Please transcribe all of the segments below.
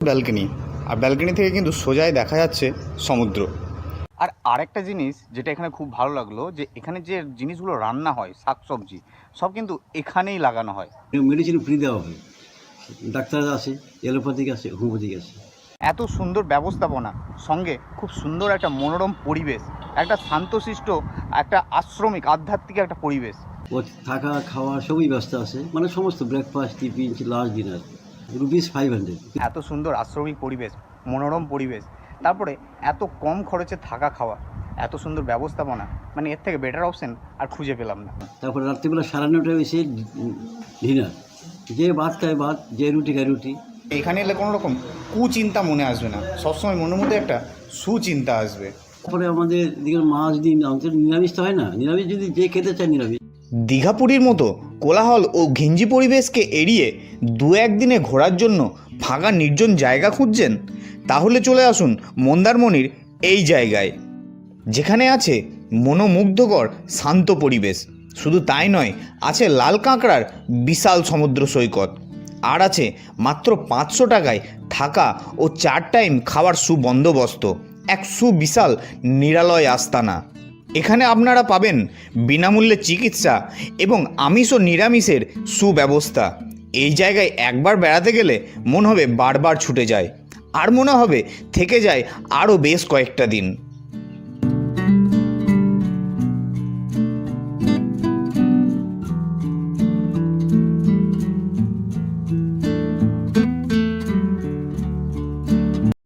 Balcony আর balcony থেকে কিন্তু সোজাই দেখা যাচ্ছে সমুদ্র। আর আরেকটা জিনিস যেটা এখানে খুব ভালো লাগল যে এখানে যে জিনিসগুলো রান্না হয় শাকসবজি সব কিন্তু এখানেই লাগানো হয়। মেডিসিন ফ্রি দেওয়া হয়। ডাক্তার আছে এলোপ্যাথিক আছে হোমিওপ্যাথিক আছে এত সুন্দর ব্যবস্থাপনা সঙ্গে খুব সুন্দর একটা মনোরম পরিবেশ একটা শান্তশিষ্ট একটা আশ্রমিক আধ্যাত্মিক একটা পরিবেশ। ও থাকা খাওয়া সবই ব্যবস্থা আছে। মানে সমস্ত breakfast tiffin lunch dinner rupees five hundred এত সুন্দর আশ্রমিক পরিবেশ মনোরম পরিবেশ তারপরে এত কম খরচে থাকা খাওয়া এত সুন্দর ব্যবস্থাপনা মানে এর থেকে বেটার অপশন আর খুঁজে পেলাম না। তারপরে রাত্রিবেলা সাড়ে নটায় এসে ডিনার যে ভাত খায় ভাত যে রুটি খায় রুটি। এখানে এলে কোনো রকম কুচিন্তা মনে আসবে না। সবসময় মনের মধ্যে একটা সুচিন্তা আসবে। তারপরে আমাদের দিকে মাছ দিন আমাদের নিরামিষ তো হয় না। নিরামিষ যদি যে খেতে চায় নিরামিষ। দীঘাপুরীর মতো কোলাহল ও ঘিঞ্জি পরিবেশকে এড়িয়ে দু একদিনে ঘোরার জন্য ফাঁকা নির্জন জায়গা খুঁজছেন? তাহলে চলে আসুন মন্দারমণির এই জায়গায়, যেখানে আছে মনোমুগ্ধকর শান্ত পরিবেশ। শুধু তাই নয়, আছে লাল কাঁকড়ার বিশাল সমুদ্র সৈকত। আর আছে মাত্র পাঁচশো টাকায় থাকা ও চার টাইম খাওয়ার সুবন্দোবস্ত, এক সুবিশাল নিরালয় আস্তানা। এখানে আপনারা পাবেন বিনামূল্যে চিকিৎসা এবং আমিষ ও নিরামিষের সুব্যবস্থা। এই জায়গায় একবার বেড়াতে গেলে মন হবে বারবার ছুটে যায়, আর মনে হবে থেকে যায় আরও বেশ কয়েকটা দিন।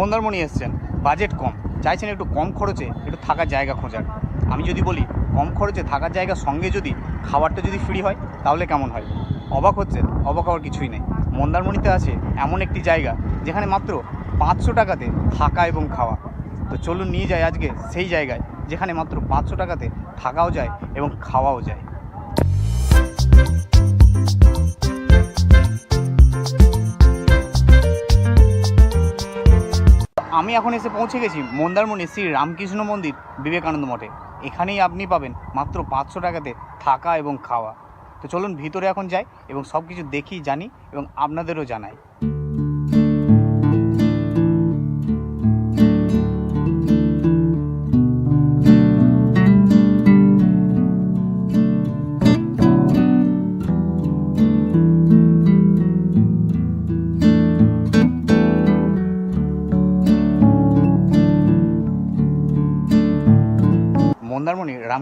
মন্দারমণি এসছেন। বাজেট কম, চাইছেন একটু কম খরচে একটু থাকার জায়গা খোঁজার। আমি যদি বলি, কম খরচে থাকার জায়গা সঙ্গে যদি খাবারটা যদি ফ্রি হয়, তাহলে কেমন হয়? অবাক হচ্ছে অবাক হওয়ার কিছুই নেই। মন্দারমণিতে আছে এমন একটি জায়গা, যেখানে মাত্র পাঁচশো টাকাতে থাকা এবং খাওয়া। তো চলুন নিয়ে যাই আজকে সেই জায়গায়, যেখানে মাত্র পাঁচশো টাকাতে থাকাও যায় এবং খাওয়াও যায়। আমি এখন এসে পৌঁছে গেছি মন্দারমণি শ্রী রামকৃষ্ণ মন্দির বিবেকানন্দ মঠে। এখানেই আপনি পাবেন মাত্র পাঁচশো টাকাতে থাকা এবং খাওয়া। তো চলুন ভিতরে এখন যাই এবং সব কিছু দেখি, জানি এবং আপনাদেরও জানাই।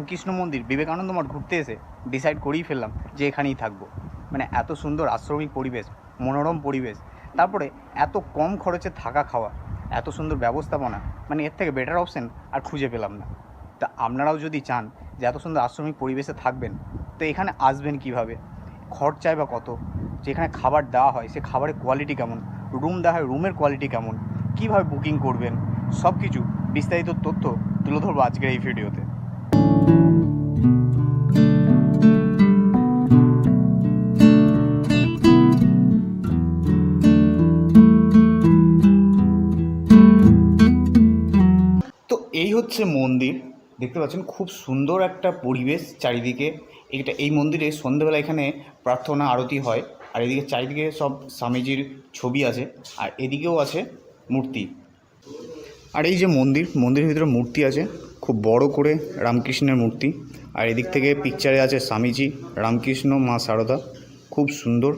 রামকৃষ্ণ মন্দির, বিবেকানন্দ মঠ ঘুরতে এসে ডিসাইড করেই ফেললাম যে এখানেই থাকব। মানে এত সুন্দর আশ্রমিক পরিবেশ, মনোরম পরিবেশ, তারপরে এত কম খরচে থাকা খাওয়া, এত সুন্দর ব্যবস্থাপনা মানে এর থেকে বেটার অপশন আর খুঁজে পেলাম না। তা আপনারাও যদি চান যে এত সুন্দর আশ্রমিক পরিবেশে থাকবেন, তো এখানে আসবেন কীভাবে? খরচায় বা কত? যেখানে খাবার দেওয়া হয়, সে খাবারের কোয়ালিটি কেমন? রুম দেওয়া হয় রুমের কোয়ালিটি কেমন? কীভাবে বুকিং করবেন? সব কিছু বিস্তারিত তথ্য তুলে ধরবো আজকের এই ভিডিওতে হচ্ছে মন্দির। দেখতে পাচ্ছেন, খুব সুন্দর একটা পরিবেশ চারিদিকে। এটা, এই মন্দিরে সন্ধেবেলা এখানে প্রার্থনা, আরতি হয়। আর এদিকে চারিদিকে সব স্বামীজির ছবি আছে। আর এদিকেও আছে মূর্তি। আর এই যে মন্দির, মন্দিরের ভিতরে মূর্তি আছে। খুব বড় করে রামকৃষ্ণের মূর্তি। আর এদিক থেকে পিকচারে আছে স্বামীজি, রামকৃষ্ণ, মা সারদা। খুব সুন্দর।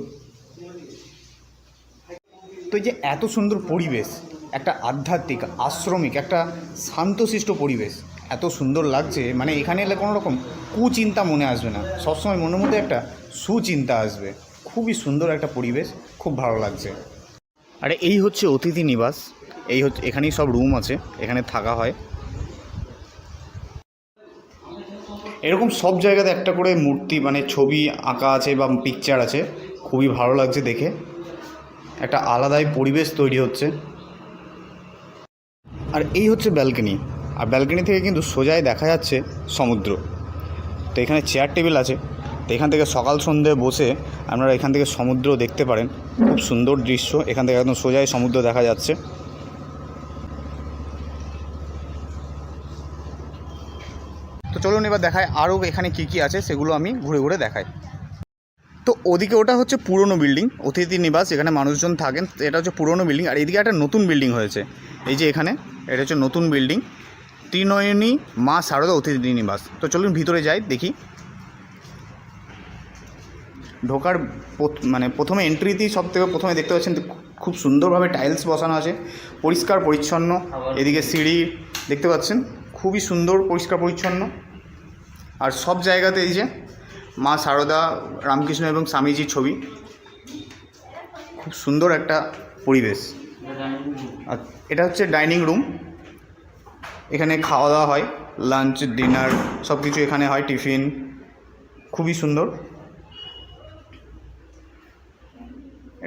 তো এই যে এত সুন্দর পরিবেশ একটা আধ্যাত্মিক, আশ্রমিক, একটা শান্তশিষ্ট পরিবেশ। এত সুন্দর লাগছে মানে এখানে এলে কোনো রকম কুচিন্তা মনে আসবে না। সবসময় মনের মধ্যে একটা সুচিন্তা আসবে। খুবই সুন্দর একটা পরিবেশ, খুব ভালো লাগছে। আরে এই হচ্ছে অতিথি নিবাস। এই হচ্ছে, এখানেই সব রুম আছে, এখানে থাকা হয়। এরকম সব জায়গাতে একটা করে মূর্তি মানে ছবি আঁকা আছে বা পিকচার আছে। খুবই ভালো লাগছে দেখে। একটা আলাদাই পরিবেশ তৈরি হচ্ছে। আর এই হচ্ছে ব্যালকনি। আর ব্যালকনি থেকে কিন্তু সোজাই দেখা যাচ্ছে সমুদ্র। তো এখানে চেয়ার টেবিল আছে। তো এখান থেকে সকাল সন্ধে বসে আপনারা এখান থেকে সমুদ্র দেখতে পারেন। খুব সুন্দর দৃশ্য। এখান থেকে একদম সোজাই সমুদ্র দেখা যাচ্ছে। তো চলুন এবার দেখায় আরও এখানে কি কি আছে, সেগুলো আমি ঘুরে ঘুরে দেখাই। তো ওদিকে ওটা হচ্ছে পুরনো বিল্ডিং, অতিথি নিবাস, এখানে মানুষজন থাকেন। এটা হচ্ছে পুরনো বিল্ডিং। আর এদিকে একটা নতুন বিল্ডিং হয়েছে। এই যে এখানে এটা হচ্ছে নতুন বিল্ডিং ত্রিনয়নী মা শারদা অতিথি নিবাস। তো চলুন ভিতরে যাই, দেখি। ঢোকার মানে প্রথমে এন্ট্রিতেই সব থেকে প্রথমে দেখতে পাচ্ছেন খুব সুন্দরভাবে টাইলস বসানো আছে। পরিষ্কার পরিচ্ছন্ন। এদিকে সিঁড়ি দেখতে পাচ্ছেন, খুবই সুন্দর, পরিষ্কার পরিচ্ছন্ন। আর সব জায়গাতে এই যে মা সারদা, রামকৃষ্ণ এবং স্বামীজির ছবি। খুব সুন্দর একটা পরিবেশ। আর এটা হচ্ছে ডাইনিং রুম। এখানে খাওয়া দাওয়া হয়, লাঞ্চ, ডিনার সব কিছু এখানে হয়, টিফিন। খুবই সুন্দর।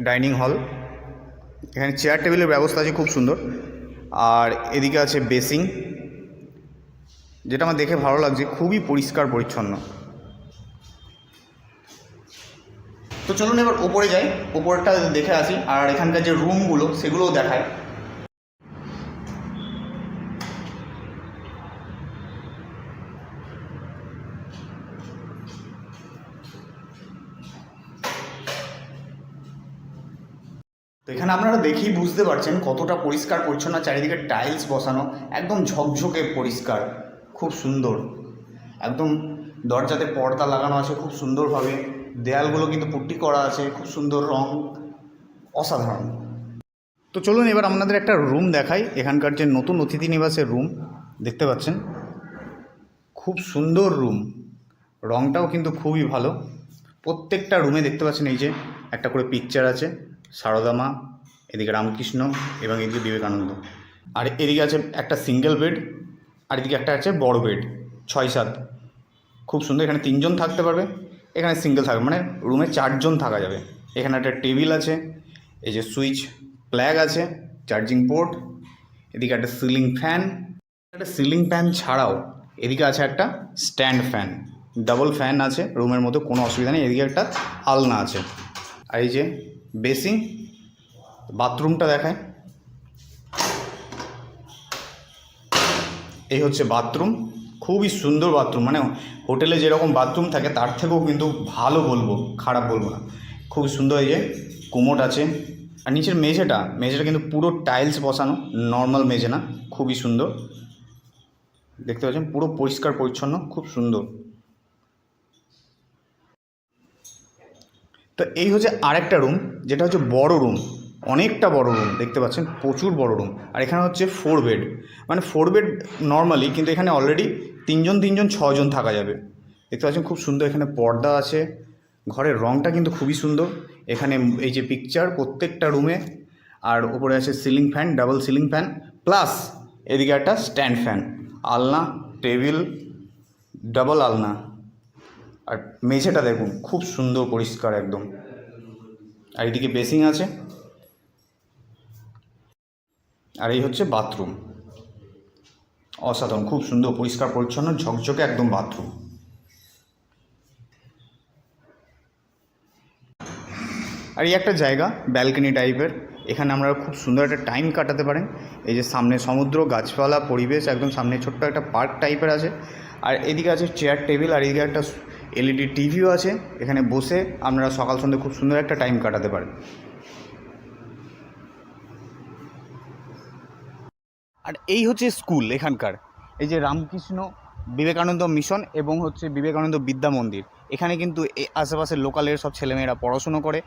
Dining hall. এখানে চেয়ার টেবিলের ব্যবস্থা আছে, খুব সুন্দর। আর এদিকে আছে বেসিং যেটা আমার দেখে ভালো লাগছে, খুবই পরিষ্কার পরিচ্ছন্ন। তো চলুন এবার ওপরে যাই, ওপরটা দেখে আসি। আর এখানকার যে রুমগুলো সেগুলোও দেখায় এখানে আপনারা দেখেই বুঝতে পারছেন কতটা পরিষ্কার পরিচ্ছন্ন চারিদিকে টাইলস বসানো, একদম ঝকঝকে পরিষ্কার, খুব সুন্দর। একদম দরজাতে পর্দা লাগানো আছে খুব সুন্দরভাবে, দেয়ালগুলো কিন্তু পুট্টি করা আছে, খুব সুন্দর রং, অসাধারণ। তো চলুন এবার আপনাদের একটা রুম দেখাই, এখানকার যে নতুন অতিথি নিবাসের রুম দেখতে পাচ্ছেন? খুব সুন্দর রুম রংটাও কিন্তু খুবই ভালো। প্রত্যেকটা রুমে দেখতে পাচ্ছেন এই যে একটা করে পিকচার আছে, সারদা মা এদিকে রামকৃষ্ণ এবং এদিকে বিবেকানন্দ। আর এদিকে আছে একটা সিঙ্গেল বেড আর এদিকে একটা আছে বড় বেড ছয় সাত। খুব সুন্দর, এখানে তিনজন থাকতে পারবে, এখানে সিঙ্গেল থাকবে মানে রুমে চারজন থাকা যাবে। এখানে একটা টেবিল আছে, এই যে সুইচ প্ল্যাগ আছে চার্জিং পোর্ট এদিকে একটা সিলিং ফ্যান একটা সিলিং ফ্যান ছাড়াও এদিকে আছে একটা স্ট্যান্ড ফ্যান ডাবল ফ্যান আছে রুমের মধ্যে কোনো অসুবিধা নেই, এদিকে একটা আলনা আছে। আর এই যে বেসিং বাথরুমটা দেখায় এই হচ্ছে বাথরুম। খুবই সুন্দর বাথরুম। মানে হোটেলে যেরকম বাথরুম থাকে, তার থেকেও কিন্তু ভালো বলব, খারাপ বলব না। খুব সুন্দর এই যে, কুমোট আছে। আর নিচের মেঝেটা মেঝেটা কিন্তু পুরো টাইলস বসানো, নর্মাল মেঝে না, খুবই সুন্দর। দেখতে পাচ্ছেন, পুরো পরিষ্কার পরিচ্ছন্ন, খুব সুন্দর। তো এই হচ্ছে আরেকটা রুম, যেটা হচ্ছে বড় রুম। অনেকটা বড় রুম দেখতে পাচ্ছেন, প্রচুর বড় রুম আর এখানে হচ্ছে ফোর বেড মানে ফোর বেড নর্মালি কিন্তু এখানে অলরেডি তিনজন তিনজন, ছজন থাকা যাবে। দেখতে পাচ্ছেন, খুব সুন্দর এখানে পর্দা আছে। ঘরের রংটা কিন্তু খুবই সুন্দর। এখানে এই যে পিকচার প্রত্যেকটা রুমে আর ওপরে আছে ceiling fan double ceiling fan plus এদিকে একটা স্ট্যান্ড ফ্যান আলনা টেবিল ডাবল আলনা। আর মেঝেটা দেখুন, খুব সুন্দর, পরিষ্কার একদম। আর এদিকে বেসিং আছে। আর এই হচ্ছে বাথরুম। অসাধারণ, খুব সুন্দর, পরিষ্কার, পরিচ্ছন্ন, ঝকঝকে একদম বাথরুম। আর এই একটা জায়গা, ব্যালকনি টাইপের, এখানে আমরা খুব সুন্দর একটা টাইম কাটাতে পারেন। এই যে সামনে সমুদ্র, গাছপালা, পরিবেশ, একদম সামনে ছোট্ট একটা পার্ক টাইপের আছে। আর এদিকে আছে চেয়ার, টেবিল, আর এদিকে একটা এলইডি টিভিও আছে। এখানে বসে আপনারা সকাল সন্ধ্যে খুব সুন্দর একটা টাইম কাটাতে পারেন। আর এই হচ্ছে স্কুল এখানকার। এই যে রামকৃষ্ণ বিবেকানন্দ মিশন এবং হচ্ছে বিবেকানন্দ বিদ্যা মন্দির। এখানে কিন্তু আশেপাশের লোকালের সব ছেলেমেয়েরা পড়াশুনো করে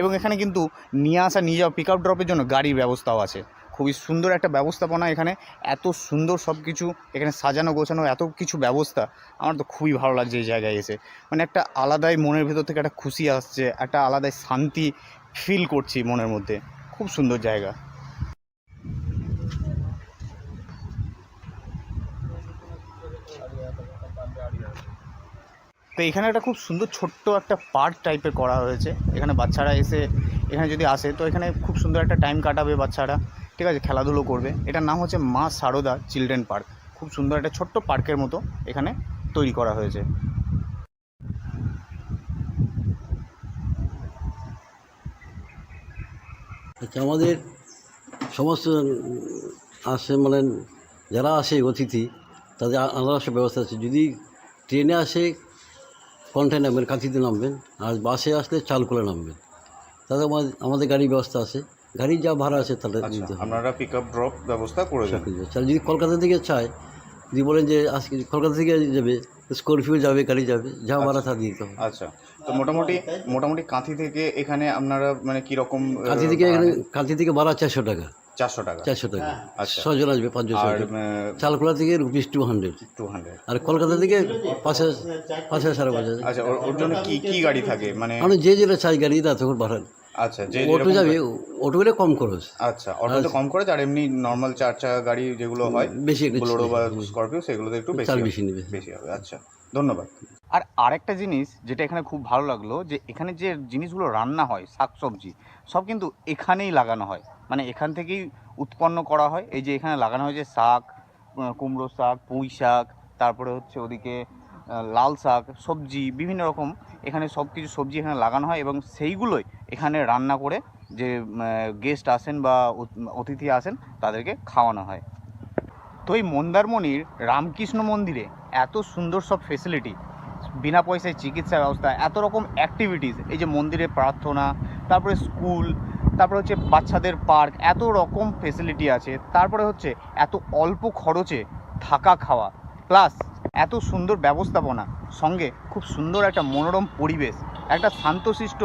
এবং এখানে কিন্তু নিয়ে আসা, নিয়ে যাওয়া পিক আপ ড্রপের জন্য গাড়ির ব্যবস্থাও আছে। খুবই সুন্দর একটা ব্যবস্থাপনা এখানে। এত সুন্দর সব কিছু এখানে সাজানো, গোছানো, এত কিছু ব্যবস্থা। আমার তো খুবই ভালো লাগছে এই জায়গায় এসে। মানে একটা আলাদাই মনের ভেতর থেকে একটা খুশি আসছে, একটা আলাদাই শান্তি ফিল করছি মনের মধ্যে। খুব সুন্দর জায়গা। তো এখানে একটা খুব সুন্দর ছোট্ট একটা পার্ক টাইপের করা হয়েছে। এখানে বাচ্চারা এসে এখানে যদি আসে, তো এখানে খুব সুন্দর একটা টাইম কাটাবে বাচ্চারা। ঠিক আছে, খেলাধুলো করবে। এটার নাম হচ্ছে মা সারদা চিলড্রেন পার্ক। খুব সুন্দর একটা ছোট্ট পার্কের মতো এখানে তৈরি করা হয়েছে। আচ্ছা আমাদের সমস্ত আসে মানে যারা আসে অতিথি, তাদের আলাদা ব্যবস্থা আছে। যদি ট্রেনে আসে কন্টায় নামবেন কাঁথিতে নামবেন আর বাসে আসলে চালকোলা নামবেন। তাতে আমাদের আমাদের গাড়ির ব্যবস্থা আছে। গাড়ির যা ভাড়া আছে তাহলে দিতে আচ্ছা হবে। আপনারা পিক আপ ড্রপ ব্যবস্থা করে। আর যদি কলকাতা থেকে চায় যদি বলেন যে আজকে কলকাতা থেকে যাবে স্করপিও যাবে গাড়ি যাবে যা ভাড়া তা দিতে হবে। আচ্ছা তো মোটামুটি মোটামুটি কাঁথি থেকে এখানে আপনারা মানে কীরকম কাঁথি থেকে এখানে কাঁথি থেকে ভাড়া চারশো টাকা। চারশো টাকা। চারশো টাকা। আচ্ছা। ছজন আসবে পাঁচজন আর চালকোলা থেকে rupees two hundred. Two hundred. আর কলকাতা থেকে পাঁচ হাজার পাঁচ হাজার সাড়ে পাঁচ হাজার। আচ্ছা ওর- জন্য কি কি গাড়ি থাকে? মানে মানে যে যেটা চাই গাড়ি তা তখন বাড়ান আচ্ছা যে অটো যাবে অটো গেলে কম খরচ। আচ্ছা অটোতে কম করে আর এমনি নর্মাল চার চাকা গাড়ি যেগুলো হয় বেশি বোলেরো বা স্করপিও সেগুলোতে একটু বেশি বেশি নেবে। বেশি হবে আচ্ছা ধন্যবাদ। আর আরেকটা জিনিস যেটা এখানে খুব ভালো লাগল যে এখানে যে জিনিসগুলো রান্না হয় শাকসবজি সব কিন্তু এখানেই লাগানো হয়। মানে এখান থেকেই উৎপন্ন করা হয়। এই যে এখানে লাগানো হয়েছে শাক কুমড়ো শাক, পুঁই শাক, তারপরে হচ্ছে ওদিকে লাল শাক, সবজি, বিভিন্ন রকম এখানে সব কিছু সবজি এখানে লাগানো হয় এবং সেইগুলোই এখানে রান্না করে যে গেস্ট আসেন বা অতিথি আসেন তাদেরকে খাওয়ানো হয়। তো এই মন্দারমণির রামকৃষ্ণ মন্দিরে এত সুন্দর সব ফেসিলিটি বিনা পয়সায় চিকিৎসা ব্যবস্থা, এত রকম অ্যাক্টিভিটিস এই যে মন্দিরে প্রার্থনা, তারপরে স্কুল তারপরে হচ্ছে বাচ্চাদের পার্ক, এত রকম ফেসিলিটি আছে, তারপরে হচ্ছে এত অল্প খরচে থাকা খাওয়া প্লাস এত সুন্দর ব্যবস্থাপনা, সঙ্গে খুব সুন্দর একটা মনোরম পরিবেশ, একটা শান্তশিষ্ট,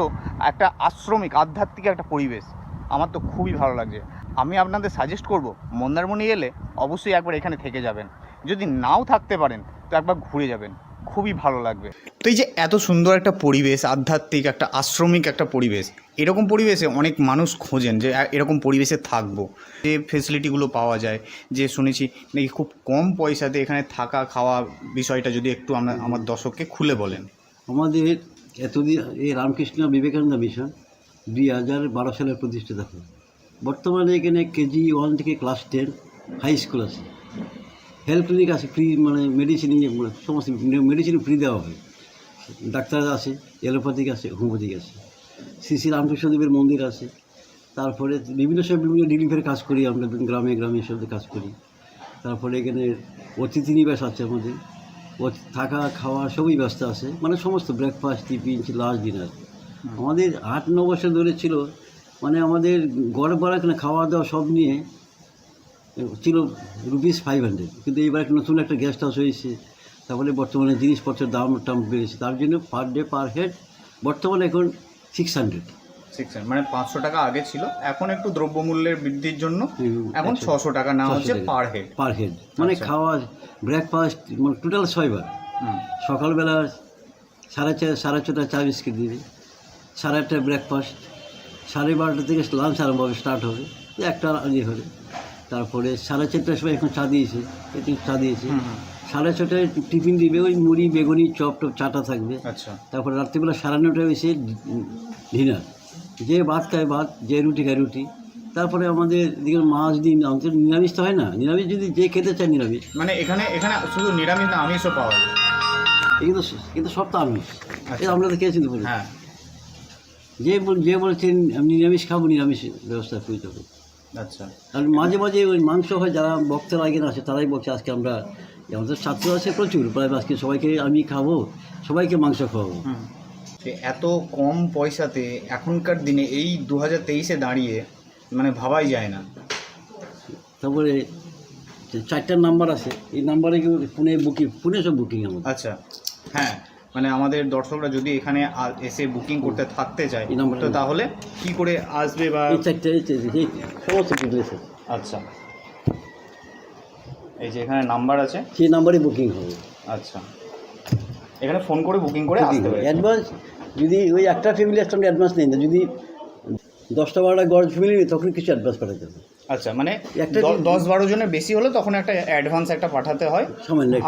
একটা আশ্রমিক, আধ্যাত্মিক একটা পরিবেশ, আমার তো খুবই ভালো লাগছে। আমি আপনাদের সাজেস্ট করব, মন্দারমণি এলে অবশ্যই একবার এখানে থেকে যাবেন। যদি নাও থাকতে পারেন, তো একবার ঘুরে যাবেন। খুবই ভালো লাগবে। তো এই যে এত সুন্দর একটা পরিবেশ আধ্যাত্মিক একটা আশ্রমিক একটা পরিবেশ এরকম পরিবেশে অনেক মানুষ খোঁজেন যে এরকম পরিবেশে থাকব। যে ফেসিলিটিগুলো পাওয়া যায় যে শুনেছি নাকি খুব কম পয়সাতে এখানে থাকা খাওয়া বিষয়টা যদি একটু আমরা আমার দর্শককে খুলে বলেন। আমাদের এতদিন এই রামকৃষ্ণ বিবেকানন্দ মিশন দুই হাজার বারো সালে প্রতিষ্ঠিত হয় বর্তমানে এখানে কেজি ওয়ান থেকে ক্লাস টেন হাই স্কুল আছে। হেলথ ক্লিনিক আছে ফ্রি মানে মেডিসিন সমস্ত মেডিসিন ফ্রি দেওয়া হয় ডাক্তার আছে এলোপ্যাথিক আছে হোমিওপ্যাথিক আছে। শ্রী শ্রী রামকৃষ্ণদেবের মন্দির আছে। তারপরে বিভিন্ন সব বিভিন্ন ডেলিভারি কাজ করি আমরা গ্রামে গ্রামে সব কাজ করি। তারপরে এখানে অতিথি নিবাস আছে আমাদের। থাকা খাওয়া সবই ব্যবস্থা আছে। মানে সমস্ত ব্রেকফাস্ট টিফিন লাস্ট ডিনার আমাদের আট ন বছর ধরে ছিল। মানে আমাদের গড় এখানে খাওয়া দাওয়া সব নিয়ে ছিল রুপিস ফাইভ হান্ড্রেড কিন্তু এবার একটা নতুন একটা গেস্ট হাউস হয়েছে। তারপরে বর্তমানে জিনিসপত্রের দাম টাম বেড়েছে। তার জন্য পার ডে পার হেড বর্তমানে এখন সিক্স হান্ড্রেড সিক্স মানে পাঁচশো টাকা আগে ছিল। এখন একটু দ্রব্যমূল্যের বৃদ্ধির জন্য এখন ছশো টাকা। নেওয়া হচ্ছে পার হেড পার হেড মানে আচ্ছা। খাওয়া ব্রেকফাস্ট মানে টোটাল ছয়বার। সকালবেলা সাড়ে চার সাড়ে ছটা চা বিস্কিট দিবে। সাড়ে আটটায় ব্রেকফাস্ট সাড়ে বারোটা থেকে লাঞ্চ আরম্ভ হবে স্টার্ট হবে। একটা ইয়ে হবে। তারপরে সাড়ে চারটার সময় এখন চা দিয়েছে একটু চা দিয়েছে। সাড়ে ছটায় টিফিন দিবে ওই মুড়ি বেগুনি চপ টপ চাটা থাকবে। আচ্ছা। তারপরে রাত্রিবেলা সাড়ে নটায় এসে ডিনার। যে ভাত খায় ভাত যে রুটি খায় রুটি। তারপরে আমাদের দিকে মাছ দিন আমাদের নিরামিষ তো হয় না। নিরামিষ যদি যে খেতে চায় নিরামিষ। মানে এখানে এখানে শুধু নিরামিষ না আমিষও পাওয়া যায়। এই কিন্তু সব তো আমিষ। এই আমরা তো খেয়েছি তো হ্যাঁ। যে বল- যে বলছেন আমি নিরামিষ খাব নিরামিষ ব্যবস্থা করে দেবো। আচ্ছা। আর মাঝে মাঝে ওই মাংস হয় যারা বক্তারা আগে আসে তারাই বলছে আজকে আমরা আমাদের ছাত্র আছে প্রচুর প্রায় আজকে সবাইকে আমি খাব সবাইকে মাংস খাওয়াবো। এত কম পয়সাতে এখনকার দিনে এই দু হাজার তেইশে দাঁড়িয়ে মানে ভাবাই যায় না। তারপরে যে চারটা নাম্বার আছে এই নাম্বারে ফোনে বুকিং ফোনে সব বুকিং আমাদের। আচ্ছা। হ্যাঁ। মানে আমাদের দর্শকরা যদি এখানে এসে বুকিং করতে থাকতে চায় তো তাহলে কি করে আসবে বা সমস্ত ডিটেলস আচ্ছা। এই যে এখানে নাম্বার আছে। সেই নাম্বারে বুকিং হবে। আচ্ছা। এখানে ফোন করে বুকিং করে আসতে হবে। অ্যাডভান্স যদি ওই একটা ফ্যামিলি সঙ্গে অ্যাডভান্স নেই না যদি দশটা বারোটা গড় ফ্যামিলি তখন কিছু অ্যাডভান্স পাঠাতে হবে। আচ্ছা মানে একটা দশ বারো জনের বেশি হলে তখন একটা অ্যাডভান্স একটা পাঠাতে হয়।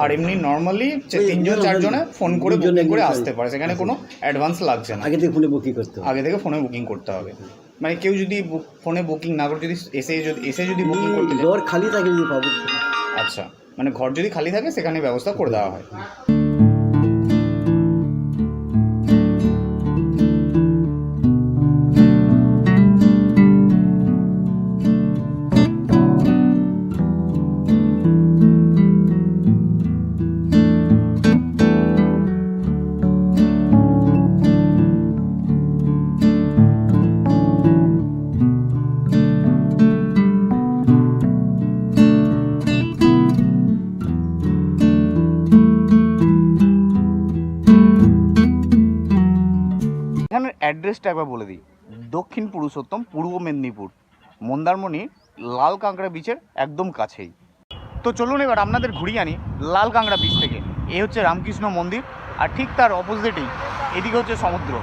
আর এমনি নর্মালি তিনজন চারজনে ফোন করে বুকিং করে আসতে পারে। সেখানে কোনো অ্যাডভান্স লাগছে না। আগে থেকে ফোনে বুকিং করতে হবে। আগে থেকে ফোনে বুকিং করতে হবে। মানে কেউ যদি ফোনে বুকিং না করে যদি এসে যদি এসে যদি বুকিং করতে খালি থাকে যদি পাবো। আচ্ছা মানে ঘর যদি খালি থাকে সেখানে ব্যবস্থা করে দেওয়া হয়। অ্যাড্রেসটা একবার বলে দিই। দক্ষিণ পুরুষোত্তম, পূর্ব মেদিনীপুর। মন্দারমণি, লাল কাঁকড়া বিচের একদম কাছেই। তো চলুন এবার আপনাদের ঘুরিয়ে আনি লাল কাঁকড়া বিচ থেকে। এ হচ্ছে রামকৃষ্ণ মন্দির, আর ঠিক তার অপোজিটেই এদিকে হচ্ছে সমুদ্র।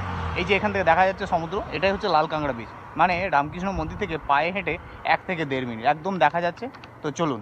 এই যে এখান থেকে দেখা যাচ্ছে সমুদ্র, এটাই হচ্ছে লাল কাঁকড়া বিচ মানে রামকৃষ্ণ মন্দির থেকে পায়ে হেঁটে এক থেকে দেড় মিনিট, একদম দেখা যাচ্ছে। তো চলুন।